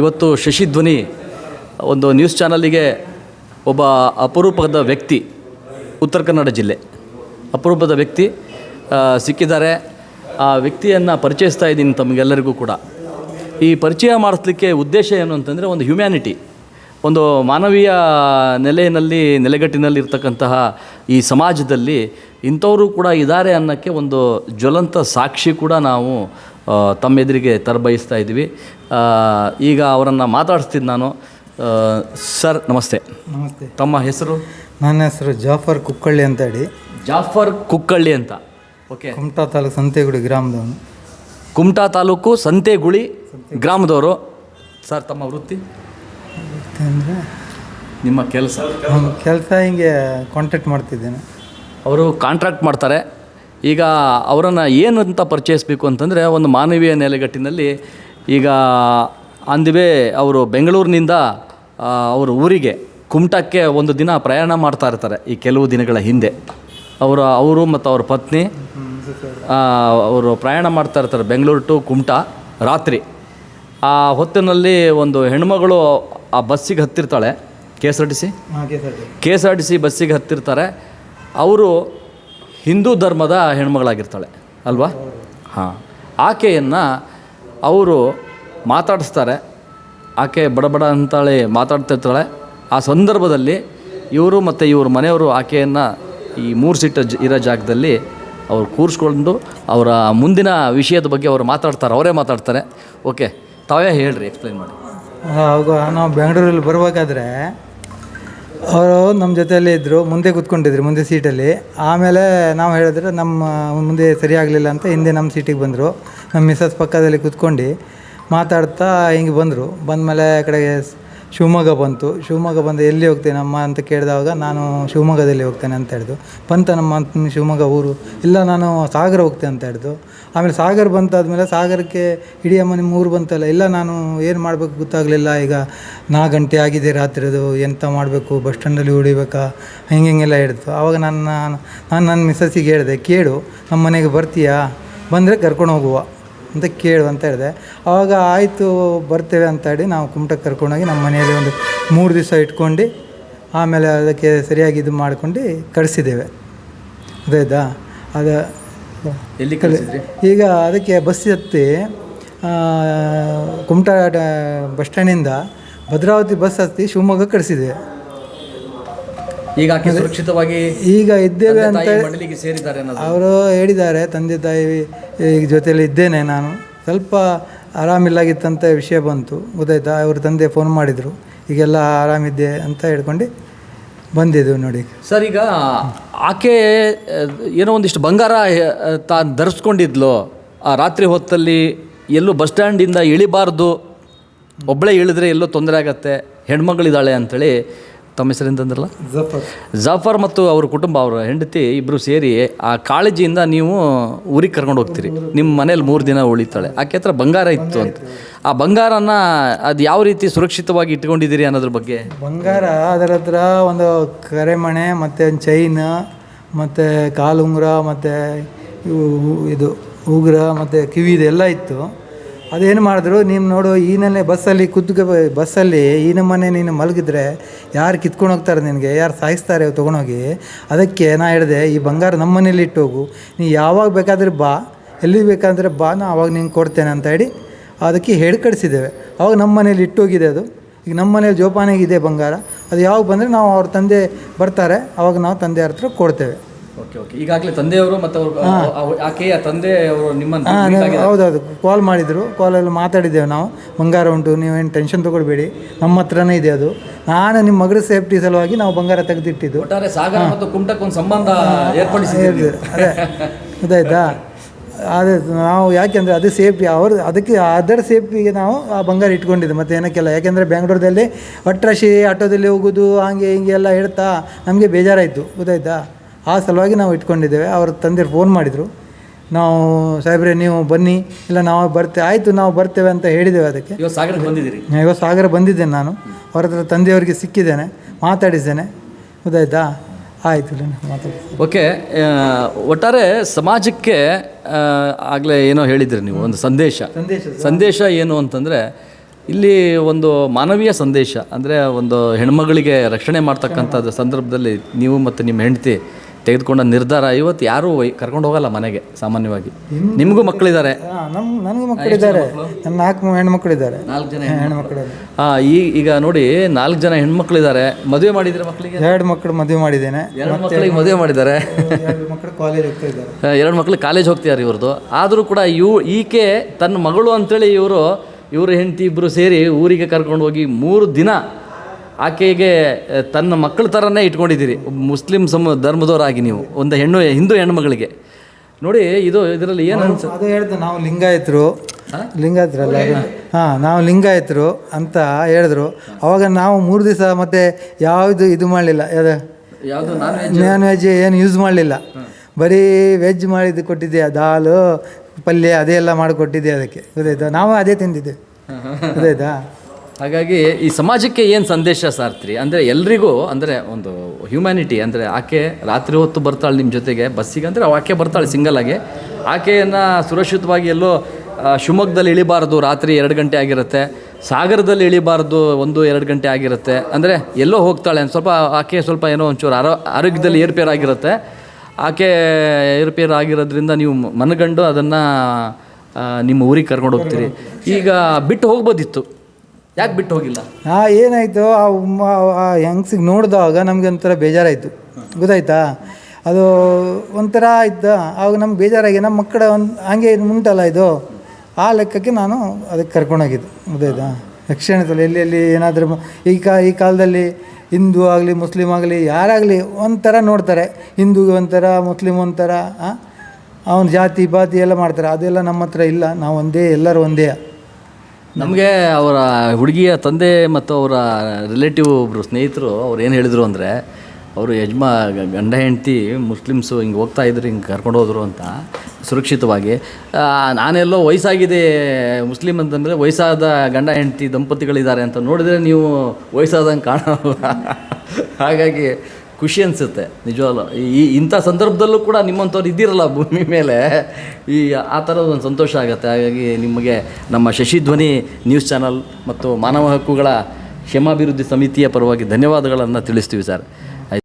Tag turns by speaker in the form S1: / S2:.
S1: ಇವತ್ತು ಶಶಿಧ್ವನಿ ಒಂದು ನ್ಯೂಸ್ ಚಾನಲಿಗೆ ಒಬ್ಬ ಅಪರೂಪದ ವ್ಯಕ್ತಿ ಉತ್ತರ ಕನ್ನಡ ಜಿಲ್ಲೆ. ಅಪರೂಪದ ವ್ಯಕ್ತಿ ಸಿಕ್ಕಿದ್ದಾರೆ. ಆ ವ್ಯಕ್ತಿಯನ್ನು ಪರಿಚಯಿಸ್ತಾ ಇದ್ದೀನಿ ತಮಗೆಲ್ಲರಿಗೂ ಕೂಡ. ಈ ಪರಿಚಯ ಮಾಡಿಸ್ಲಿಕ್ಕೆ ಉದ್ದೇಶ ಏನು ಅಂತಂದರೆ ಒಂದು ಹ್ಯುಮ್ಯಾನಿಟಿ ಒಂದು ಮಾನವೀಯ ನೆಲೆಯಲ್ಲಿ ನೆಲೆಗಟ್ಟಿನಲ್ಲಿರ್ತಕ್ಕಂತಹ ಈ ಸಮಾಜದಲ್ಲಿ ಇಂಥವರು ಕೂಡ ಇದ್ದಾರೆ ಅನ್ನೋಕ್ಕೆ ಒಂದು ಜ್ವಲಂತ ಸಾಕ್ಷಿ ಕೂಡ ನಾವು ಆ, ತಮ್ಮ ಎದುರಿಗೆ ತರಬಯಸ್ತಾ ಇದ್ದೀವಿ. ಈಗ ಅವರನ್ನು ಮಾತಾಡಿಸ್ತೀನಿ ನಾನು ಸರ್ ನಮಸ್ತೆ.
S2: ನಮಸ್ತೆ.
S1: ತಮ್ಮ ಹೆಸರು?
S2: ನನ್ನ ಹೆಸರು ಜಾಫರ್ ಕುಕ್ಕಳ್ಳಿ ಅಂತ ಹೇಳಿ.
S1: ಜಾಫರ್ ಕುಕ್ಕಳ್ಳಿ ಅಂತ. ಓಕೆ
S2: ಕುಮಟಾ ತಾಲೂಕು ಸಂತೆಗುಡಿ ಗ್ರಾಮದವನು.
S1: ಕುಮಟಾ ತಾಲೂಕು ಸಂತೆಗುಳಿ ಗ್ರಾಮದವರು. ಸರ್ ತಮ್ಮ ವೃತ್ತಿ?
S2: ಅಂದರೆ?
S1: ನಿಮ್ಮ ಕೆಲಸ?
S2: ಕೆಲಸ ಹಿಂಗೆ ಕಾಂಟ್ಯಾಕ್ಟ್ ಮಾಡ್ತಿದ್ದೇನೆ.
S1: ಅವರು ಕಾಂಟ್ರಾಕ್ಟ್ ಮಾಡ್ತಾರೆ. ಈಗ ಅವರನ್ನು ಏನು ಅಂತ ಪರಿಚಯಿಸಬೇಕು ಅಂತಂದರೆ ಒಂದು ಮಾನವೀಯ ನೆಲೆಗಟ್ಟಿನಲ್ಲಿ ಈಗ ಅಂದಿವೆ ಅವರು ಬೆಂಗಳೂರಿನಿಂದ ಅವರ ಊರಿಗೆ ಕುಮಟಕ್ಕೆ ಒಂದು ದಿನ ಪ್ರಯಾಣ ಮಾಡ್ತಾ ಇರ್ತಾರೆ ಈ ಕೆಲವು ದಿನಗಳ ಹಿಂದೆ. ಅವರ ಅವರು ಮತ್ತು ಅವ್ರ ಪತ್ನಿ ಅವರು ಪ್ರಯಾಣ ಮಾಡ್ತಾ ಇರ್ತಾರೆ ಬೆಂಗಳೂರು ಟು ಕುಮಟ ರಾತ್ರಿ. ಆ ಹೊತ್ತಿನಲ್ಲಿ ಒಂದು ಹೆಣ್ಮಗಳು ಆ ಬಸ್ಸಿಗೆ ಹತ್ತಿರ್ತಾಳೆ. K S R T C K S R T C ಬಸ್ಸಿಗೆ ಹತ್ತಿರ್ತಾರೆ. ಅವರು ಹಿಂದೂ ಧರ್ಮದ ಹೆಣ್ಮಗಳಾಗಿರ್ತಾಳೆ, ಅಲ್ವಾ? ಹಾಂ. ಆಕೆಯನ್ನು ಅವರು ಮಾತಾಡಿಸ್ತಾರೆ. ಆಕೆ ಬಡಬಡ ಅಂತಾಳೆ ಮಾತಾಡ್ತಿರ್ತಾಳೆ. ಆ ಸಂದರ್ಭದಲ್ಲಿ ಇವರು ಮತ್ತು ಇವ್ರ ಮನೆಯವರು ಆಕೆಯನ್ನು ಈ ಮೂರು ಜ, ಇರೋ ಜಾಗದಲ್ಲಿ ಅವ್ರು ಕೂರಿಸ್ಕೊಂಡು ಅವರ ಮುಂದಿನ ವಿಷಯದ ಬಗ್ಗೆ ಅವರು ಮಾತಾಡ್ತಾರೆ, ಅವರೇ ಮಾತಾಡ್ತಾರೆ. ಓಕೆ, ತಾವೇ ಹೇಳ್ರಿ ಎಕ್ಸ್ಪ್ಲೈನ್ ಮಾಡಿ.
S2: ನಾವು ಬೆಂಗಳೂರಲ್ಲಿ ಬರಬೇಕಾದ್ರೆ ಅವರು ನಮ್ಮ ಜೊತೆಯಲ್ಲೇ ಇದ್ದರು ಮುಂದೆ ಕೂತ್ಕೊಂಡಿದ್ರು, ಮುಂದೆ ಸೀಟಲ್ಲಿ. ಆಮೇಲೆ ನಾವು ಹೇಳಿದ್ರೆ, ನಮ್ಮ, ಮುಂದೆ ಸರಿ ಆಗಲಿಲ್ಲ ಅಂತ ಹಿಂದೆ ನಮ್ಮ ಸೀಟಿಗೆ ಬಂದರು. ನಮ್ಮ ಮಿಸಸ್ ಪಕ್ಕದಲ್ಲಿ ಕುತ್ಕೊಂಡು ಮಾತಾಡ್ತಾ ಹಿಂಗೆ ಬಂದರು. ಬಂದಮೇಲೆ ಕಡೆಗೆ ಶಿವಮೊಗ್ಗ ಬಂತು. ಶಿವಮೊಗ್ಗ ಬಂದು ಎಲ್ಲಿ ಹೋಗ್ತೇನೆ ಅಮ್ಮ ಅಂತ ಕೇಳಿದಾಗ ನಾನು ಶಿವಮೊಗ್ಗದಲ್ಲಿ ಹೋಗ್ತೇನೆ ಅಂತ ಹೇಳಿದ್ದು ಬಂತ ನಮ್ಮ ಶಿವಮೊಗ್ಗ ಊರು. ಇಲ್ಲ, ನಾನು ಸಾಗರ ಹೋಗ್ತೇನೆ ಅಂತ ಹೇಳಿದ್ರು. ಆಮೇಲೆ ಸಾಗರ ಬಂತಾದ್ಮೇಲೆ ಸಾಗರಕ್ಕೆ ಇಡೀ ಅಮ್ಮ ನಿಮ್ಮ ಊರು ಬಂತಲ್ಲ, ಇಲ್ಲ ನಾನು ಏನು ಮಾಡಬೇಕು ಗೊತ್ತಾಗಲಿಲ್ಲ, ಈಗ ನಾಲ್ಕು ಗಂಟೆ ಆಗಿದೆ ರಾತ್ರಿದು, ಎಂತ ಮಾಡಬೇಕು, ಬಸ್ ಸ್ಟ್ಯಾಂಡಲ್ಲಿ ಉಳಿಬೇಕಾ ಹಿಂಗೆ ಹಿಂಗೆಲ್ಲ ಹೇಳ್ತು. ಆವಾಗ ನನ್ನ ನಾನು ನನ್ನ ಮಿಸ್ಸಸ್ಸಿಗೆ ಹೇಳಿದೆ, ಕೇಳು, ನಮ್ಮ ಮನೆಗೆ ಬರ್ತೀಯಾ, ಬಂದರೆ ಕರ್ಕೊಂಡು ಹೋಗುವ ಅಂತ ಕೇಳು ಅಂತ ಹೇಳಿದೆ. ಆವಾಗ ಆಯಿತು, ಬರ್ತೇವೆ ಅಂತ ಹೇಳಿ ನಾವು ಕುಮಟಕ್ಕೆ ಕರ್ಕೊಂಡೋಗಿ ನಮ್ಮ ಮನೆಯಲ್ಲಿ ಒಂದು ಮೂರು ದಿವಸ ಇಟ್ಕೊಂಡು, ಆಮೇಲೆ ಅದಕ್ಕೆ ಸರಿಯಾಗಿ ಇದು ಮಾಡ್ಕೊಂಡು ಕಳಿಸಿದ್ದೇವೆ. ಅದಾಯ್ತಾ ಅದ
S1: ಎಲ್ಲಿ ಕಳಿಸಿದ್ರಿ?
S2: ಈಗ ಅದಕ್ಕೆ ಬಸ್ ಹತ್ತಿ ಕುಮಟಾ ಬಸ್ ಸ್ಟ್ಯಾಂಡಿಂದ ಭದ್ರಾವತಿ ಬಸ್ ಹತ್ತಿ ಶಿವಮೊಗ್ಗ ಕಳಿಸಿದೆ.
S1: ಈಗ ಆಕೆ ಸುರಕ್ಷಿತವಾಗಿ
S2: ಈಗ ಇದ್ದೇವೆ ಅಂತ
S1: ಸೇರಿದ್ದಾರೆ
S2: ಅವರು ಹೇಳಿದ್ದಾರೆ ತಂದೆ ತಾಯಿ ಈಗ ಜೊತೆಯಲ್ಲಿ ಇದ್ದೇನೆ ನಾನು. ಸ್ವಲ್ಪ ಆರಾಮಿಲ್ಲಾಗಿತ್ತಂತ ವಿಷಯ ಬಂತು ಗೊತ್ತಾಯ್ತಾ? ಅವ್ರ ತಂದೆ ಫೋನ್ ಮಾಡಿದರು. ಈಗೆಲ್ಲ ಆರಾಮಿದ್ದೆ ಅಂತ ಹೇಳ್ಕೊಂಡು ಬಂದಿದ್ದೆವು ನೋಡಿ.
S1: ಸರ್, ಈಗ ಆಕೆ ಏನೋ ಒಂದಿಷ್ಟು ಬಂಗಾರ ತಾನು ಧರಿಸ್ಕೊಂಡಿದ್ಲು. ಆ ರಾತ್ರಿ ಹೊತ್ತಲ್ಲಿ ಎಲ್ಲೂ ಬಸ್ ಸ್ಟ್ಯಾಂಡಿಂದ ಇಳಿಬಾರ್ದು. ಒಬ್ಬಳೇ ಇಳಿದ್ರೆ ಎಲ್ಲೋ ತೊಂದರೆ ಆಗತ್ತೆ. ಹೆಣ್ಮಗಳಿದ್ದಾಳೆ ಅಂಥೇಳಿ ತಮ್ಮ ಹೆಸರಿಂತಂದ್ರಲ್ಲ
S2: ಜಫರ್.
S1: ಜಾಫರ್ ಮತ್ತು ಅವ್ರ ಕುಟುಂಬ ಅವರ ಹೆಂಡತಿ ಇಬ್ಬರು ಸೇರಿ ಆ ಕಾಳಜಿಯಿಂದ ನೀವು ಊರಿಗೆ ಕರ್ಕೊಂಡು ಹೋಗ್ತೀರಿ. ನಿಮ್ಮ ಮನೇಲಿ ಮೂರು ದಿನ ಉಳಿತಾಳೆ. ಆಕೆ ಹತ್ರ ಬಂಗಾರ ಇತ್ತು ಅಂತ. ಆ ಬಂಗಾರನ ಅದು ಯಾವ ರೀತಿ ಸುರಕ್ಷಿತವಾಗಿ ಇಟ್ಕೊಂಡಿದ್ದೀರಿ ಅನ್ನೋದ್ರ ಬಗ್ಗೆ?
S2: ಬಂಗಾರ ಅದರ ಹತ್ರ ಒಂದು ಕರೆಮಣೆ ಮತ್ತು ಒಂದು ಚೈನ್ ಮತ್ತು ಕಾಲುಂಗುರ ಮತ್ತು ಇವು ಇದು ಉಗ್ರ ಮತ್ತು ಕಿವಿ ಇದೆಲ್ಲ ಇತ್ತು. ಅದೇನು ಮಾಡಿದ್ರು, ನೀನು ನೋಡು ಈನಲ್ಲೇ ಬಸ್ಸಲ್ಲಿ ಕುತ್ಕ ಬಸ್ಸಲ್ಲಿ ಈ ನಮ್ಮನೆ ನೀನು ಮಲಗಿದ್ರೆ ಯಾರು ಕಿತ್ಕೊಂಡು ಹೋಗ್ತಾರೆ ನಿನಗೆ, ಯಾರು ಸಾಯಿಸ್ತಾರೆ ತೊಗೊಂಡೋಗಿ? ಅದಕ್ಕೆ ನಾ ಹೇಳಿದೆ, ಈ ಬಂಗಾರ ನಮ್ಮ ಮನೇಲಿ ಹೋಗು. ನೀ ಯಾವಾಗ ಬೇಕಾದರೆ ಬಾ ಎಲ್ಲಿ ಬೇಕಾದರೆ ಬಾ, ನಾ ಅವಾಗ ನಿಂಗೆ ಕೊಡ್ತೇನೆ ಅಂತ ಹೇಳಿ ಅದಕ್ಕೆ ಹೇಳಿ ಕಳಿಸಿದ್ದೇವೆ. ಅವಾಗ ನಮ್ಮ ಮನೇಲಿ ಇಟ್ಟೋಗಿದೆ ಅದು. ಈಗ ನಮ್ಮ ಮನೇಲಿ ಜೋಪಾನಾಗಿದೆ ಬಂಗಾರ. ಅದು ಯಾವಾಗ ಬಂದರೆ ನಾವು ಅವ್ರ ತಂದೆ ಬರ್ತಾರೆ, ಅವಾಗ ನಾವು ತಂದೆ ಹತ್ರ ಕೊಡ್ತೇವೆ.
S1: ಓಕೆ ಓಕೆ ಈಗಾಗಲೇ ತಂದೆಯವರು ಮತ್ತು ಅವರು ಅವ- ಆಕೆಯ ತಂದೆಯವರು ನಿಮ್ಮನ್ನು
S2: ಹಾಂ
S1: meet ಆಗಿದ್ದಾರೆ.
S2: ಹೌದೌದು. ಕಾಲ್ ಮಾಡಿದರು. ಕಾಲಲ್ಲಿ ಮಾತಾಡಿದ್ದೇವೆ ನಾವು. ಬಂಗಾರ ಉಂಟು ನೀವೇನು ಟೆನ್ಷನ್ ತಗೊಳ್ಬೇಡಿ. ನಮ್ಮ ಹತ್ರನೇ ಇದೆ ಅದು. ನಾನು ನಿಮ್ಮ ಮಗಳ ಸೇಫ್ಟಿ ಸಲುವಾಗಿ ನಾವು ಬಂಗಾರ ತೆಗೆದಿಟ್ಟಿದ್ದು.
S1: ಒಟ್ಟಾರೆ ಸಾಗರ ಮತ್ತು ಕುಮಟಕ್ಕೊಂದು ಸಂಬಂಧ.
S2: ಅದೇ. ಗೊತ್ತಾಯ್ತಾ ಅದೇ ನಾವು ಯಾಕೆಂದರೆ ಅದು ಸೇಫ್ಟಿ ಅವ್ರ ಅದಕ್ಕೆ ಅದರ ಸೇಫ್ಟಿಗೆ ನಾವು ಆ ಬಂಗಾರ ಇಟ್ಕೊಂಡಿದ್ದು ಮತ್ತೆ ಏನಕ್ಕೆಲ್ಲ. ಯಾಕೆಂದರೆ ಬೆಂಗಳೂರದಲ್ಲಿ ಒಟ್ರಾಶಿ ಆಟೋದಲ್ಲಿ ಹೋಗೋದು ಹಾಗೆ ಹಿಂಗೆ ಎಲ್ಲ ಹೇಳ್ತಾ ನಮಗೆ ಬೇಜಾರಾಯಿತು. ಗೊತ್ತಾಯ್ತಾ? ಆ ಸಲುವಾಗಿ ನಾವು ಇಟ್ಕೊಂಡಿದ್ದೇವೆ. ಅವ್ರ ತಂದೆ ಫೋನ್ ಮಾಡಿದರು. ನಾವು ಸಾಹೇಬ್ರೆ ನೀವು ಬನ್ನಿ. ಇಲ್ಲ ನಾವು ಬರ್ತೇವೆ ಆಯಿತು ನಾವು ಬರ್ತೇವೆ ಅಂತ ಹೇಳಿದ್ದೇವೆ ಅದಕ್ಕೆ.
S1: ಇವತ್ತು ಸಾಗರಕ್ಕೆ ಬಂದಿದ್ದೀರಿ?
S2: ಇವತ್ತು ಸಾಗರ ಬಂದಿದ್ದೇನೆ ನಾನು. ಅವ್ರ ಹತ್ರ ತಂದೆಯವರಿಗೆ ಸಿಕ್ಕಿದ್ದೇನೆ. ಮಾತಾಡಿದ್ದೇನೆ. ಗೊತ್ತಾಯ್ತಾ? ಆಯಿತು ಮಾತಾಡಿ.
S1: ಓಕೆ ಒಟ್ಟಾರೆ ಸಮಾಜಕ್ಕೆ ಆಗಲೇ ಏನೋ ಹೇಳಿದ್ರಿ ನೀವು ಒಂದು ಸಂದೇಶ.
S2: ಸಂದೇಶ.
S1: ಸಂದೇಶ ಏನು ಅಂತಂದರೆ ಇಲ್ಲಿ ಒಂದು ಮಾನವೀಯ ಸಂದೇಶ ಅಂದರೆ ಒಂದು ಹೆಣ್ಮಗಳಿಗೆ ರಕ್ಷಣೆ ಮಾಡ್ತಕ್ಕಂಥದ್ದು ಸಂದರ್ಭದಲ್ಲಿ ನೀವು ಮತ್ತು ನಿಮ್ಮ ಹೆಂಡತಿ ತೆಗೆದುಕೊಂಡ ನಿರ್ಧಾರ ಇವತ್ತು ಯಾರು ಒಯ್ ಕರ್ಕೊಂಡು ಹೋಗಲ್ಲ ಮನೆಗೆ ಸಾಮಾನ್ಯವಾಗಿ. ನಿಮಗೂ ಮಕ್ಕಳಿದ್ದಾರೆ?
S2: ನಮ್ಮ ನನಗೂ ಮಕ್ಕಳಿದ್ದಾರೆ. ನನ್ನ ನಾಲ್ಕು ಹೆಣ್ಮಕ್ಳಿದ್ದಾರೆ.
S1: ನಾಲ್ಕು ಜನ
S2: ಹೆಣ್ಮಕ್ಳು.
S1: ಹಾಂ ಈ ಈಗ ನೋಡಿ ನಾಲ್ಕು ಜನ ಹೆಣ್ಮಕ್ಳಿದ್ದಾರೆ. ಮದುವೆ ಮಾಡಿದ್ರೆ ಮಕ್ಕಳಿಗೆ?
S2: ಎರಡು ಮಕ್ಕಳು ಮದುವೆ ಮಾಡಿದ್ದೇನೆ.
S1: ಎರಡು ಮಕ್ಕಳಿಗೆ ಮದುವೆ ಮಾಡಿದ್ದಾರೆ.
S2: ಎರಡು ಮಕ್ಕಳು ಕಾಲೇಜ್ ಹೋಗ್ತಾ ಇದ್ದಾರೆ.
S1: ಆ, ಎರಡು ಮಕ್ಕಳು ಕಾಲೇಜ್ ಹೋಗ್ತಿದ್ದಾರೆ ಇವ್ರದ್ದು. ಆದರೂ ಕೂಡ ಇವ್ ಈಕೆ ತನ್ನ ಮಗಳು ಅಂತೇಳಿ ಇವರು ಇವರು ಹೆಂಡತಿ ಇಬ್ಬರು ಸೇರಿ ಊರಿಗೆ ಕರ್ಕೊಂಡು ಹೋಗಿ ಮೂರು ದಿನ ಆಕೆಗೆ ತನ್ನ ಮಕ್ಕಳ ಥರನೇ ಇಟ್ಕೊಂಡಿದ್ದೀರಿ. ಮುಸ್ಲಿಂ ಸಮ ಧರ್ಮದವರಾಗಿ ನೀವು. ಒಂದು ಹೆಣ್ಣು ಹಿಂದೂ ಹೆಣ್ಮಗಳಿಗೆ ನೋಡಿ ಇದು ಇದರಲ್ಲಿ ಏನು ಅನ್ಸುತ್ತೆ
S2: ಅದು ಹೇಳ್ದೆ ನಾವು ಲಿಂಗಾಯತರು. ಲಿಂಗಾಯತರಲ್ಲ ಹಾಂ ನಾವು ಲಿಂಗಾಯತರು ಅಂತ ಹೇಳಿದ್ರು. ಅವಾಗ ನಾವು ಮೂರು ದಿವಸ ಮತ್ತೆ ಯಾವುದು ಇದು ಮಾಡಲಿಲ್ಲ. ಯಾವ್ದು?
S1: ನಾನ್
S2: ವೆಜ್ ಏನು ಯೂಸ್ ಮಾಡಲಿಲ್ಲ. ಬರೀ ವೆಜ್ ಮಾಡಿದ್ದು ಕೊಟ್ಟಿದ್ದೆ ದಾಲು ಪಲ್ಯ ಅದೇ ಎಲ್ಲ ಮಾಡಿಕೊಟ್ಟಿದ್ದೆ ಅದಕ್ಕೆ. ಗೊತ್ತಾಯ್ತಾ? ನಾವು ಅದೇ ತಿಂದಿದ್ದೆ. ಗೊತ್ತಾಯ್ತಾ?
S1: ಹಾಗಾಗಿ ಈ ಸಮಾಜಕ್ಕೆ ಏನು ಸಂದೇಶ ಸಾರ್ತ್ರಿ ಅಂದರೆ ಎಲ್ರಿಗೂ, ಅಂದರೆ ಒಂದು ಹ್ಯುಮ್ಯಾನಿಟಿ ಅಂದರೆ ಆಕೆ ರಾತ್ರಿ ಹೊತ್ತು ಬರ್ತಾಳೆ ನಿಮ್ಮ ಜೊತೆಗೆ, ಬಸ್ಸಿಗೆ ಅಂದರೆ ಆಕೆ ಬರ್ತಾಳೆ ಸಿಂಗಲ್ ಆಗಿ. ಆಕೆಯನ್ನು ಸುರಕ್ಷಿತವಾಗಿ ಎಲ್ಲೋ ಶಿವಮೊಗ್ಗದಲ್ಲಿ ಇಳಿಬಾರ್ದು, ರಾತ್ರಿ ಎರಡು ಗಂಟೆ ಆಗಿರುತ್ತೆ. ಸಾಗರದಲ್ಲಿ ಇಳಿಬಾರ್ದು, ಒಂದು ಎರಡು ಗಂಟೆ ಆಗಿರುತ್ತೆ. ಅಂದರೆ ಎಲ್ಲೋ ಹೋಗ್ತಾಳೆ ಅಂತ ಸ್ವಲ್ಪ ಆಕೆ ಸ್ವಲ್ಪ ಏನೋ ಒಂಚೂರು ಆರೋ, ಆರೋಗ್ಯದಲ್ಲಿ ಏರುಪೇರು ಆಗಿರುತ್ತೆ. ಆಕೆ ಏರ್ಪೇರು ಆಗಿರೋದ್ರಿಂದ ನೀವು ಮನಗಂಡು ಅದನ್ನು ನಿಮ್ಮ ಊರಿಗೆ ಕರ್ಕೊಂಡು ಹೋಗ್ತೀರಿ. ಈಗ ಬಿಟ್ಟು ಹೋಗ್ಬೋದಿತ್ತು. ಯಾಕೆ ಬಿಟ್ಟು ಹೋಗಿಲ್ಲ?
S2: ಆ, ಏನಾಯಿತು, ಆ ಉಮ್ಮ, ಆ ಹೆಂಗ್ಸಿಗೆ ನೋಡಿದಾಗ ನಮಗೆ ಒಂಥರ ಬೇಜಾರಾಯಿತು. ಗೊತ್ತಾಯ್ತಾ? ಅದು ಒಂಥರ ಇದ್ದ ಆವಾಗ ನಮ್ಗೆ ಬೇಜಾರಾಗಿ, ನಮ್ಮ ಮಕ್ಕಳ ಒಂದು, ಹಂಗೆ ಇದು ಉಂಟಲ್ಲ ಇದು? ಆ ಲೆಕ್ಕಕ್ಕೆ ನಾನು ಅದಕ್ಕೆ ಕರ್ಕೊಂಡೋಗಿದ್ದು. ಗೊತ್ತಾಯ್ತಾ? ಯಕ್ಷಣದಲ್ಲಿ ಎಲ್ಲಿ ಎಲ್ಲಿ ಏನಾದರೂ ಈ ಕಾ, ಈ ಕಾಲದಲ್ಲಿ ಹಿಂದೂ ಆಗಲಿ ಮುಸ್ಲಿಮ್ ಆಗಲಿ, ಯಾರಾಗಲಿ ಒಂಥರ ನೋಡ್ತಾರೆ. ಹಿಂದೂಗೆ ಒಂಥರ ಮುಸ್ಲಿಮ್ ಒಂಥರ ಅವನ ಜಾತಿ ಪಾತಿ ಎಲ್ಲ ಮಾಡ್ತಾರೆ. ಅದೆಲ್ಲ ನಮ್ಮ ಹತ್ರ ಇಲ್ಲ. ನಾವು ಒಂದೇ, ಎಲ್ಲರೂ ಒಂದೇ.
S1: ನಮಗೆ ಅವರ ಹುಡುಗಿಯ ತಂದೆ ಮತ್ತು ಅವರ ರಿಲೇಟಿವ್ ಒಬ್ಬರು ಸ್ನೇಹಿತರು ಅವ್ರು ಏನು ಹೇಳಿದರು ಅಂದರೆ, ಅವರು ಯಜಮಾ ಗಂಡ ಹೆಂಡತಿ ಮುಸ್ಲಿಮ್ಸು ಹಿಂಗೆ ಹೋಗ್ತಾ ಇದ್ರು, ಹಿಂಗೆ ಕರ್ಕೊಂಡು ಹೋದರು ಅಂತ ಸುರಕ್ಷಿತವಾಗಿ. ನಾನೆಲ್ಲೋ ವಯಸ್ಸಾಗಿದೆ ಮುಸ್ಲಿಮ್ ಅಂತಂದರೆ, ವಯಸ್ಸಾದ ಗಂಡ ಹೆಂಡತಿ ದಂಪತಿಗಳಿದ್ದಾರೆ ಅಂತ ನೋಡಿದರೆ ನೀವು ವಯಸ್ಸಾದಂಗೆ ಕಾಣ ಹಾಗಾಗಿ ಖುಷಿ ಅನಿಸುತ್ತೆ, ನಿಜವಾಗ್ಲೂ. ಈ ಇಂಥ ಸಂದರ್ಭದಲ್ಲೂ ಕೂಡ ನಿಮ್ಮಂಥವ್ರು ಇದ್ದೀರಲ್ಲ ಭೂಮಿ ಮೇಲೆ, ಈ, ಆ ಥರದ ಒಂದು ಸಂತೋಷ ಆಗುತ್ತೆ. ಹಾಗಾಗಿ ನಿಮಗೆ ನಮ್ಮ ಶಶಿಧ್ವನಿ ನ್ಯೂಸ್ ಚಾನಲ್ ಮತ್ತು ಮಾನವ ಹಕ್ಕುಗಳ ಕ್ಷೇಮಾಭಿವೃದ್ಧಿ ಸಮಿತಿಯ ಪರವಾಗಿ ಧನ್ಯವಾದಗಳನ್ನು ತಿಳಿಸ್ತೀವಿ ಸರ್.